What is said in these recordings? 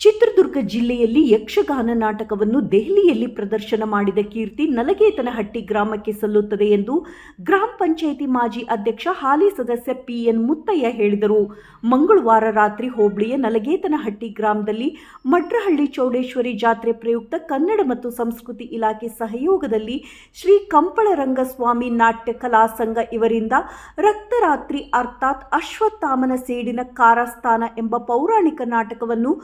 ಚಿತ್ರದುರ್ಗ ಜಿಲ್ಲೆಯಲ್ಲಿ ಯಕ್ಷಗಾನ ನಾಟಕವನ್ನು ದೆಹಲಿಯಲ್ಲಿ ಪ್ರದರ್ಶನ ಮಾಡಿದ ಕೀರ್ತಿ ನಲಗೇತನಹಟ್ಟಿ ಗ್ರಾಮಕ್ಕೆ ಸಲ್ಲುತ್ತದೆ ಎಂದು ಗ್ರಾಮ ಪಂಚಾಯಿತಿ ಮಾಜಿ ಅಧ್ಯಕ್ಷ ಹಾಲಿ ಸದಸ್ಯ ಪಿಎನ್ ಮುತ್ತಯ್ಯ ಹೇಳಿದರು. ಮಂಗಳವಾರ ರಾತ್ರಿ ಹೋಬಳಿಯ ನಲಗೇತನಹಟ್ಟಿ ಗ್ರಾಮದಲ್ಲಿ ಮಡ್ರಹಳ್ಳಿ ಚೌಡೇಶ್ವರಿ ಜಾತ್ರೆ ಪ್ರಯುಕ್ತ ಕನ್ನಡ ಮತ್ತು ಸಂಸ್ಕೃತಿ ಇಲಾಖೆ ಸಹಯೋಗದಲ್ಲಿ ಶ್ರೀ ಕಂಪಳರಂಗಸ್ವಾಮಿ ನಾಟ್ಯ ಕಲಾ ಸಂಘ ಇವರಿಂದ ರಕ್ತರಾತ್ರಿ ಅರ್ಥಾತ್ ಅಶ್ವತ್ಥಾಮನ ಸೇಡಿನ ಕಾರಸ್ಥಾನ ಎಂಬ ಪೌರಾಣಿಕ ನಾಟಕವನ್ನು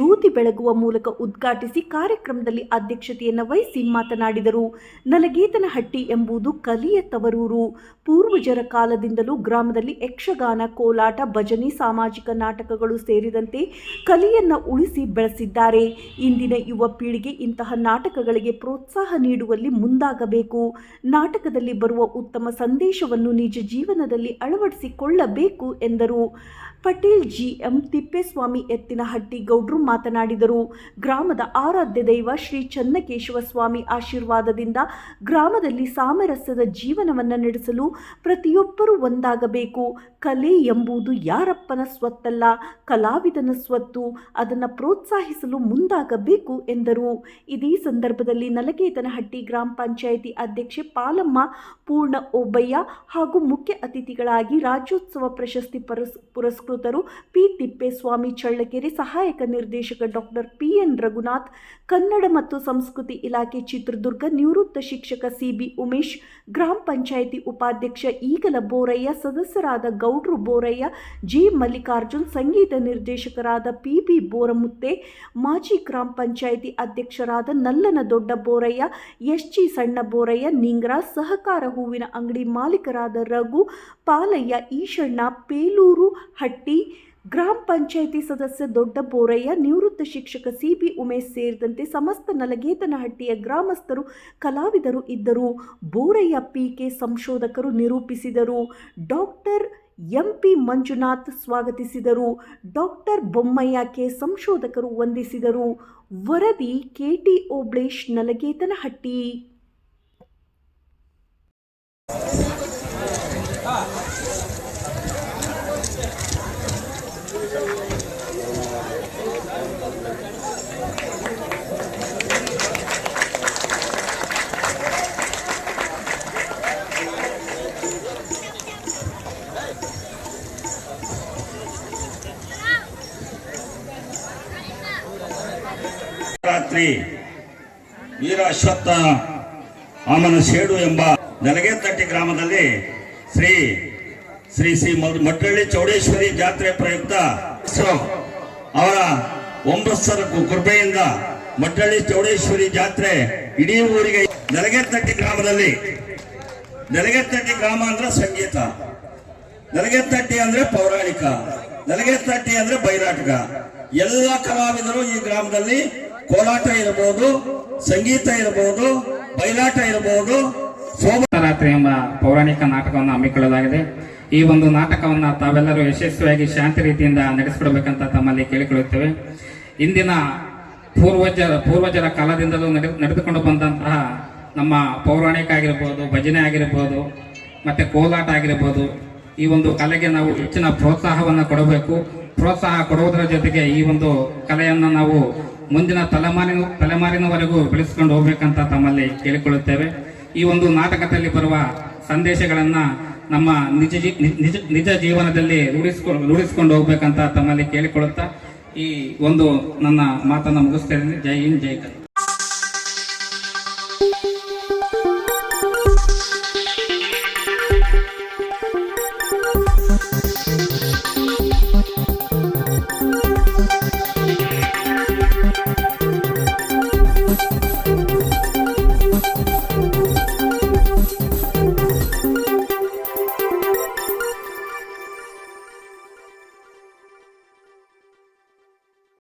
ಜ್ಯೋತಿ ಬೆಳಗುವ ಮೂಲಕ ಉದ್ಘಾಟಿಸಿ ಕಾರ್ಯಕ್ರಮದಲ್ಲಿ ಅಧ್ಯಕ್ಷತೆಯನ್ನು ವಹಿಸಿ ಮಾತನಾಡಿದರು. ನಲಗೇತನಹಟ್ಟಿ ಎಂಬುದು ಕಲಿಯ ತವರೂರು. ಪೂರ್ವಜರ ಕಾಲದಿಂದಲೂ ಗ್ರಾಮದಲ್ಲಿ ಯಕ್ಷಗಾನ, ಕೋಲಾಟ, ಭಜನೆ, ಸಾಮಾಜಿಕ ನಾಟಕಗಳು ಸೇರಿದಂತೆ ಕಲೆಯನ್ನು ಉಳಿಸಿ ಬೆಳೆಸಿದ್ದಾರೆ. ಇಂದಿನ ಯುವ ಪೀಳಿಗೆ ಇಂತಹ ನಾಟಕಗಳಿಗೆ ಪ್ರೋತ್ಸಾಹ ನೀಡುವಲ್ಲಿ ಮುಂದಾಗಬೇಕು. ನಾಟಕದಲ್ಲಿ ಬರುವ ಉತ್ತಮ ಸಂದೇಶವನ್ನು ನಿಜ ಜೀವನದಲ್ಲಿ ಅಳವಡಿಸಿಕೊಳ್ಳಬೇಕು ಎಂದರು. ಪಟೇಲ್ ಜಿ ಎಂ ತಿಪ್ಪೇಸ್ವಾಮಿ, ಎತ್ತಿನಹಟ್ಟಿ, ಗೌಡ್ರು ಮಾತನಾಡಿದರು. ಗ್ರಾಮದ ಆರಾಧ್ಯ ದೈವ ಶ್ರೀ ಚನ್ನಕೇಶವ ಸ್ವಾಮಿ ಆಶೀರ್ವಾದದಿಂದ ಗ್ರಾಮದಲ್ಲಿ ಸಾಮರಸ್ಯದ ಜೀವನವನ್ನು ನಡೆಸಲು ಪ್ರತಿಯೊಬ್ಬರೂ ಒಂದಾಗಬೇಕು. ಕಲೆ ಎಂಬುದು ಯಾರಪ್ಪನ ಸ್ವತ್ತಲ್ಲ, ಕಲಾವಿದನ ಸ್ವತ್ತು, ಅದನ್ನು ಪ್ರೋತ್ಸಾಹಿಸಲು ಮುಂದಾಗಬೇಕು ಎಂದರು. ಇದೇ ಸಂದರ್ಭದಲ್ಲಿ ನಲಗೇತನಹಟ್ಟಿ ಗ್ರಾಮ ಪಂಚಾಯಿತಿ ಅಧ್ಯಕ್ಷೆ ಪಾಲಮ್ಮ, ಪೂರ್ಣ ಓಬಯ್ಯ ಹಾಗೂ ಮುಖ್ಯ ಅತಿಥಿಗಳಾಗಿ ರಾಜ್ಯೋತ್ಸವ ಪ್ರಶಸ್ತಿ ಪುರಸ್, ಪುರಸ್ಕೃತರು ಪಿ. ತಿಪ್ಪೇಸ್ವಾಮಿ ಚಳ್ಳಕೆರೆ ಸಹಾಯಕ ನಿರ್ದೇಶಕ doctor P. N. Raghunath, Kannada ಮತ್ತು ಸಂಸ್ಕೃತಿ ಇಲಾಖೆ ಚಿತ್ರದುರ್ಗ ನಿವೃತ್ತ ಶಿಕ್ಷಕ ಸಿಬಿ ಉಮೇಶ್, ಗ್ರಾಮ ಪಂಚಾಯಿತಿ ಉಪಾಧ್ಯಕ್ಷ ಈಗಲ ಬೋರಯ್ಯ, ಸದಸ್ಯರಾದ ಗೌಡ್ರು ಬೋರಯ್ಯ, ಜಿ. ಮಲ್ಲಿಕಾರ್ಜುನ್, ಸಂಗೀತ ನಿರ್ದೇಶಕರಾದ ಪಿ. ಬಿ ಬೋರಮುತ್ತೆ, ಮಾಜಿ ಗ್ರಾಮ ಪಂಚಾಯಿತಿ ಅಧ್ಯಕ್ಷರಾದ ನಲ್ಲನ ದೊಡ್ಡ ಬೋರಯ್ಯ, ಎಸ್. ಜಿ. ಸಣ್ಣ ಬೋರಯ್ಯ ನಿಂಗ್ರಾ ಸಹಕಾರ ಹೂವಿನ ಅಂಗಡಿ ಮಾಲೀಕರಾದ ರಘು, ಪಾಲಯ್ಯ, ಈಶಣ್ಣ, ಪೇಲೂರು ಹಟ್ಟಿ, ಗ್ರಾಮ ಪಂಚಾಯಿತಿ ಸದಸ್ಯ ದೊಡ್ಡ ಬೋರಯ್ಯ, ನಿವೃತ್ತ ಶಿಕ್ಷಕ ಸಿಬಿ ಉಮೇಶ್ ಸೇರಿದಂತೆ ಸಮಸ್ತ ನಲಗೇತನಹಟ್ಟಿಯ ಗ್ರಾಮಸ್ಥರು, ಕಲಾವಿದರು ಇದ್ದರು. ಬೋರಯ್ಯ ಪಿಕೆ ಸಂಶೋಧಕರು ನಿರೂಪಿಸಿದರು. ಡಾಕ್ಟರ್ ಎಂಪಿ ಮಂಜುನಾಥ್ ಸ್ವಾಗತಿಸಿದರು. ಡಾಕ್ಟರ್ ಬೊಮ್ಮಯ್ಯ ಕೆ ಸಂಶೋಧಕರು ವಂದಿಸಿದರು. ವರದಿ ಕೆಟಿ ಓಬ್ಳೇಶ್ ನಲಗೇತನಹಟ್ಟಿ. ರಾತ್ರಿ ವೀರ ಅಶ್ವತ್ಥ ಆಮನ ಶೇಡು ಎಂಬ ನೆಲಗೇತಟ್ಟಿ ಗ್ರಾಮದಲ್ಲಿ ಶ್ರೀ ಶ್ರೀ ಶ್ರೀ ಮಟ್ಟಳ್ಳಿ ಚೌಡೇಶ್ವರಿ ಜಾತ್ರೆ ಪ್ರಯುಕ್ತ ಅವರ ಒಂಬತ್ತರ ಕೃಪೆಯಿಂದ ಮಟ್ಟಳ್ಳಿ ಚೌಡೇಶ್ವರಿ ಜಾತ್ರೆ ಇಡೀ ಊರಿಗೆ ನೆಲಗೇತಟ್ಟಿ ಗ್ರಾಮದಲ್ಲಿ. ನೆಲಗೆತ್ತಟ್ಟಿ ಗ್ರಾಮ ಅಂದ್ರೆ ಸಂಗೀತ. ನೆಲಗೆತ್ತಟ್ಟಿ ಅಂದ್ರೆ ಪೌರಾಣಿಕ. ನೆಲಗೆತ್ತಟ್ಟಿ ಅಂದ್ರೆ ಬೈರಾಟಕ ಎಲ್ಲ ಕಲಾವಿದರು ಈ ಗ್ರಾಮದಲ್ಲಿ ಕೋಲಾಟ ಇರಬಹುದು, ಸಂಗೀತ ಇರಬಹುದು ಬಯಲಾಟ ಇರಬಹುದು ಸೋಮರಾತ್ರಿ ಎಂಬ ಪೌರಾಣಿಕ ನಾಟಕವನ್ನು ಹಮ್ಮಿಕೊಳ್ಳಲಾಗಿದೆ. ಈ ಒಂದು ನಾಟಕವನ್ನ ತಾವೆಲ್ಲರೂ ಯಶಸ್ವಿಯಾಗಿ ಶಾಂತಿ ರೀತಿಯಿಂದ ನಡೆಸಿಕೊಡ್ಬೇಕಂತ ತಮ್ಮಲ್ಲಿ ಕೇಳಿಕೊಳ್ಳುತ್ತೇವೆ. ಇಂದಿನ ಪೂರ್ವಜರ ಪೂರ್ವಜರ ಕಾಲದಿಂದಲೂ ನಡೆ ನಡೆದುಕೊಂಡು ಬಂದಂತಹ ನಮ್ಮ ಪೌರಾಣಿಕ ಆಗಿರ್ಬೋದು, ಭಜನೆ ಆಗಿರ್ಬೋದು, ಮತ್ತೆ ಕೋಲಾಟ ಆಗಿರ್ಬೋದು, ಈ ಒಂದು ಕಲೆಗೆ ನಾವು ಹೆಚ್ಚಿನ ಪ್ರೋತ್ಸಾಹವನ್ನು ಕೊಡಬೇಕು. ಪ್ರೋತ್ಸಾಹ ಕೊಡುವುದರ ಜೊತೆಗೆ ಈ ಒಂದು ಕಲೆಯನ್ನು ನಾವು ಮುಂದಿನ ತಲೆಮಾರಿನ ತಲೆಮಾರಿನವರೆಗೂ ಬೆಳೆಸ್ಕೊಂಡು ಹೋಗ್ಬೇಕಂತ ತಮ್ಮಲ್ಲಿ ಕೇಳಿಕೊಳ್ಳುತ್ತೇವೆ. ಈ ಒಂದು ನಾಟಕದಲ್ಲಿ ಬರುವ ಸಂದೇಶಗಳನ್ನು ನಮ್ಮ ನಿಜ ನಿಜ ಜೀವನದಲ್ಲಿ ರೂಢಿಸ್ಕೊ ರೂಢಿಸ್ಕೊಂಡು ಹೋಗ್ಬೇಕಂತ ತಮ್ಮಲ್ಲಿ ಕೇಳಿಕೊಳ್ಳುತ್ತಾ ಈ ಒಂದು ನನ್ನ ಮಾತನ್ನು ಮುಗಿಸ್ತೇನೆ. ಜೈ ಹಿಂದ್, ಜೈ ಕನ್ನಡ